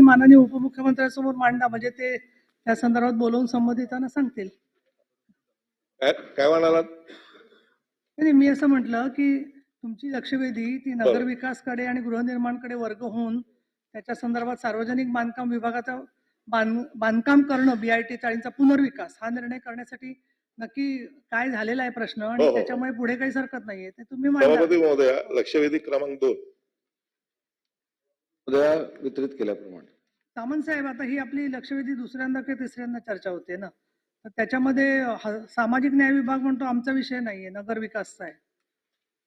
तुम्ही माननीय उपमुख्यमंत्र्यांसमोर मांडा म्हणजे ते त्या संदर्भात बोलवून संमतीताना सांगतील. काय म्हणालात? नाही मी असं म्हटलं की तुमची लक्षवेधी ती नगर विकासकडे आणि गृहनिर्माणकडे वर्ग होऊन त्याच्या संदर्भात सार्वजनिक बांधकाम विभागाचा बांध बांधकाम करणं बीआयटी चाळींचा पुनर्विकास हा निर्णय करण्यासाठी नक्की काय झालेला आहे प्रश्न हो, आणि हो. त्याच्यामुळे पुढे काही सरकत नाहीये ते तुम्ही महोदया लक्षवेधी क्रमांक दोन. उद्या वितरित केल्याप्रमाणे. सामंत साहेब आता ही आपली लक्षवेधी दुसऱ्यांदा की तिसऱ्यांदा चर्चा होते ना? तर त्याच्यामध्ये सामाजिक न्याय विभाग म्हणतो आमचा विषय नाहीये नगर विकासचा आहे.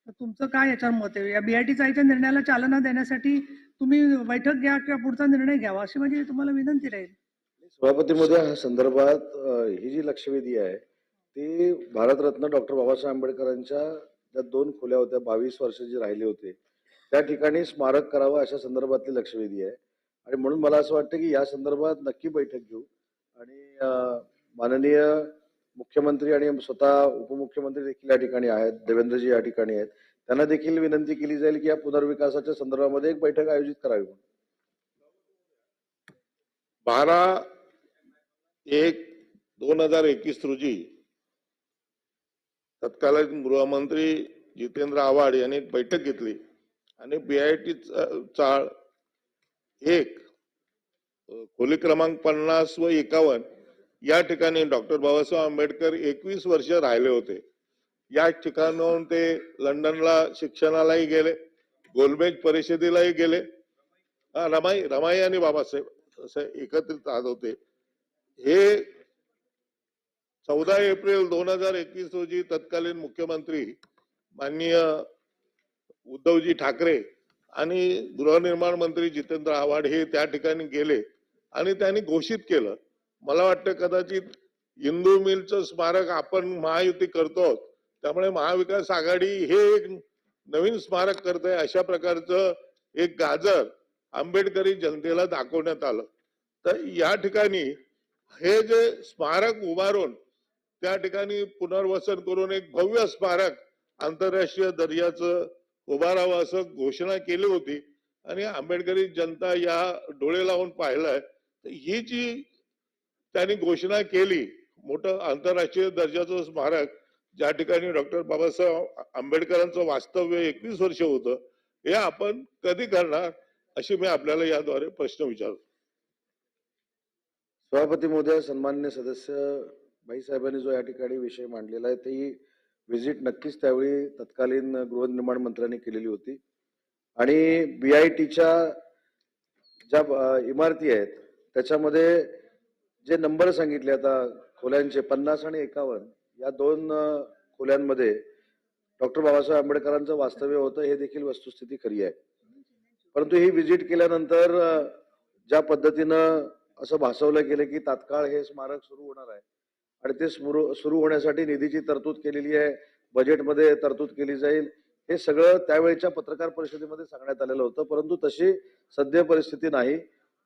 तर तुमचं काय याच्यावर मत आहे? या बीआयटी चाळीच्या निर्णयाला चालना देण्यासाठी तुम्ही बैठक घ्या किंवा पुढचा निर्णय घ्यावा अशी माझी तुम्हाला विनंती राहील. सभापती मध्ये हा संदर्भात ही जी लक्षवेधी आहे ती भारतरत्न डॉक्टर बाबासाहेब आंबेडकरांच्या ज्या दोन खोल्या होत्या बावीस वर्ष जे राहिले होते त्या ठिकाणी स्मारक करावं अशा संदर्भातली लक्षवेधी आहे. आणि म्हणून मला असं वाटतं की या संदर्भात नक्की बैठक घेऊ. आणि माननीय मुख्यमंत्री आणि स्वतः उपमुख्यमंत्री देखील या ठिकाणी आहेत. देवेंद्रजी या ठिकाणी आहेत. त्यांना देखील विनंती केली जाईल की या पुनर्विकासाच्या संदर्भामध्ये एक बैठक आयोजित करावी म्हणून. बारा एक दोन हजार एकवीस रोजी तत्कालीन गृहमंत्री जितेंद्र आव्हाड यांनी एक बैठक घेतली. आणि बीआयटी चाळ एक खोली क्रमांक पन्नास व एकावन्न या ठिकाणी डॉक्टर बाबासाहेब आंबेडकर एकवीस वर्ष राहिले होते. या ठिकाणाहून ते लंडनला शिक्षणालाही गेले गोलमेज परिषदेलाही गेले. रमाई रमाई आणि बाबासाहेब असे एकत्रित राहत होते. हे चौदा एप्रिल दोन हजार एकवीस रोजी तत्कालीन मुख्यमंत्री माननीय उद्धवजी ठाकरे आणि गृहनिर्माण मंत्री जितेंद्र आव्हाड हे त्या ठिकाणी गेले आणि त्यांनी घोषित केलं. मला वाटतं कदाचित इंदू मिलचं स्मारक आपण महायुती करतो त्यामुळे महाविकास आघाडी हे एक नवीन स्मारक करत आहे अशा प्रकारचं एक गाजर आंबेडकरी जनतेला दाखवण्यात आलं. तर या ठिकाणी हे जे स्मारक उभारून त्या ठिकाणी पुनर्वसन करून एक भव्य स्मारक आंतरराष्ट्रीय दर्जाचं उभारावं असं घोषणा केली होती. आणि आंबेडकरी जनता या डोळे लावून पाहिलाय. तर ही जी त्यांनी घोषणा केली मोठं आंतरराष्ट्रीय दर्जाचं स्मारक ज्या ठिकाणी डॉक्टर बाबासाहेब आंबेडकरांचं वास्तव्य एकवीस वर्ष होतं हे आपण कधी करणार अशी मी आपल्याला याद्वारे प्रश्न विचारतो. सभापती महोदय सन्मान्य सदस्य भाईसाहेबांनी जो या ठिकाणी विषय मांडलेला आहे तेही व्हिजिट नक्कीच त्यावेळी तत्कालीन गृहनिर्माण मंत्र्यांनी केलेली होती. आणि बी आय टीच्या ज्या इमारती आहेत त्याच्यामध्ये जे नंबर सांगितले आता खोल्यांचे पन्नास आणि एकावन्न या दोन खोल्यांमध्ये डॉक्टर बाबासाहेब आंबेडकरांचं वास्तव्य होतं हे देखील वस्तुस्थिती खरी आहे. परंतु ही व्हिजिट केल्यानंतर ज्या पद्धतीनं असं भासवलं गेलं की तात्काळ हे स्मारक सुरू होणार आहे आणि ते सुरू सुरू होण्यासाठी निधीची तरतूद केलेली आहे बजेटमध्ये तरतूद केली जाईल. हे सगळं त्यावेळेच्या पत्रकार परिषदेमध्ये सांगण्यात आलेलं होतं परंतु तशी सद्य परिस्थिती नाही.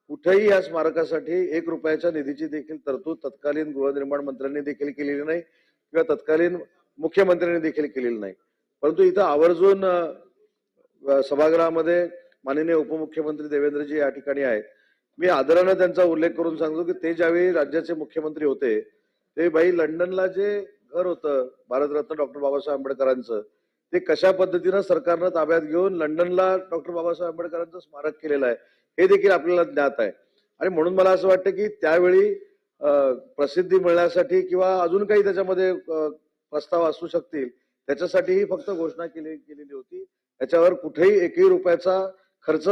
कुठेही या स्मारकासाठी एक रुपयाच्या निधीची देखील तरतूद तत्कालीन गृहनिर्माण मंत्र्यांनी देखील केलेली नाही किंवा तत्कालीन मुख्यमंत्र्यांनी देखील केलेली नाही. परंतु इथं आवर्जून सभागृहामध्ये माननीय उपमुख्यमंत्री देवेंद्रजी या ठिकाणी आहेत. मी आदरानं त्यांचा उल्लेख करून सांगतो की ते ज्यावेळी राज्याचे मुख्यमंत्री होते ते बाई लंडनला जे घर होतं भारतरत्न डॉक्टर बाबासाहेब आंबेडकरांचं ते कशा पद्धतीनं सरकारनं ताब्यात घेऊन लंडनला डॉक्टर बाबासाहेब आंबेडकरांचं स्मारक केलेलं आहे हे देखील आपल्याला ज्ञात आहे. आणि म्हणून मला असं वाटतं की त्यावेळी प्रसिद्धी मिळण्यासाठी किंवा अजून काही त्याच्यामध्ये प्रस्ताव असू शकतील त्याच्यासाठी ही फक्त घोषणा केली गेलेली होती. त्याच्यावर कुठेही एकही रुपयाचा खर्च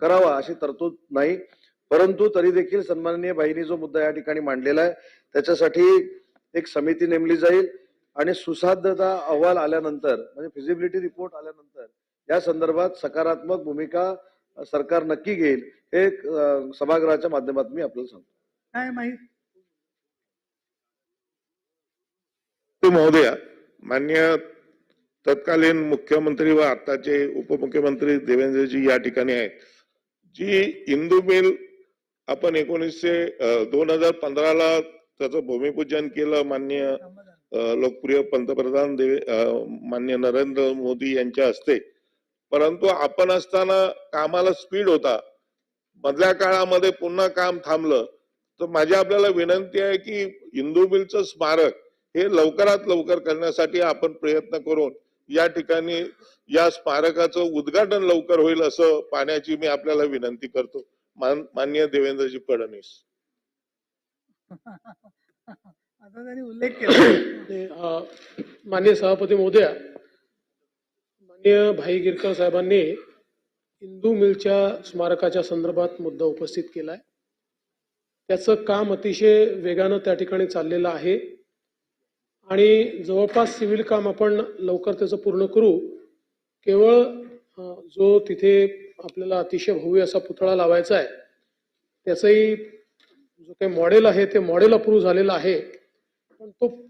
करावा अशी तरतूद नाही. परंतु तरी देखील सन्माननीय बाईंनी जो मुद्दा या ठिकाणी मांडलेला आहे त्याच्यासाठी एक समिती नेमली जाईल आणि सुसाध्यता अहवाल आल्यानंतर म्हणजे फिजिबिलिटी रिपोर्ट आल्यानंतर या संदर्भात सकारात्मक भूमिका सरकार नक्की घेईल हे सभागृहाच्या माध्यमातून मी आपल्याला सांगतो. काय माहीत? ते महोदया मान्य तत्कालीन मुख्यमंत्री व आताचे उपमुख्यमंत्री देवेंद्रजी या ठिकाणी आहेत जी इंदू मिल आपण एकोणीसशे दोन हजार पंधराला त्याचं भूमिपूजन केलं मान्य लोकप्रिय पंतप्रधान देवे मान्य नरेंद्र मोदी यांच्या हस्ते. परंतु आपण असताना कामाला स्पीड होता. मधल्या काळामध्ये पुन्हा काम थांबलं. तर माझी आपल्याला विनंती आहे की इंदू बिलचं स्मारक हे लवकरात लवकर करण्यासाठी आपण प्रयत्न करून या ठिकाणी या स्मारकाचं उद्घाटन लवकर होईल असं पाहण्याची मी आपल्याला विनंती करतो. मान- माननीय देवेंद्रजी फडणवीस. आता त्यांनी उल्लेख केला. माननीय सभापती महोदया माननीय भाई गिरकर साहेबांनी हिंदू मिलच्या स्मारकाच्या संदर्भात मुद्दा उपस्थित केलाय. त्याचं काम अतिशय वेगानं त्या ठिकाणी चाललेलं आहे. आणि जवळपास सिव्हिल काम आपण लवकर त्याचं पूर्ण करू. केवळ जो तिथे आपल्याला अतिशय भव्य असा पुतळा लावायचा आहे. त्याचंही जो काही मॉडेल आहे ते मॉडेल अप्रूव्ह झालेलं आहे. पण तो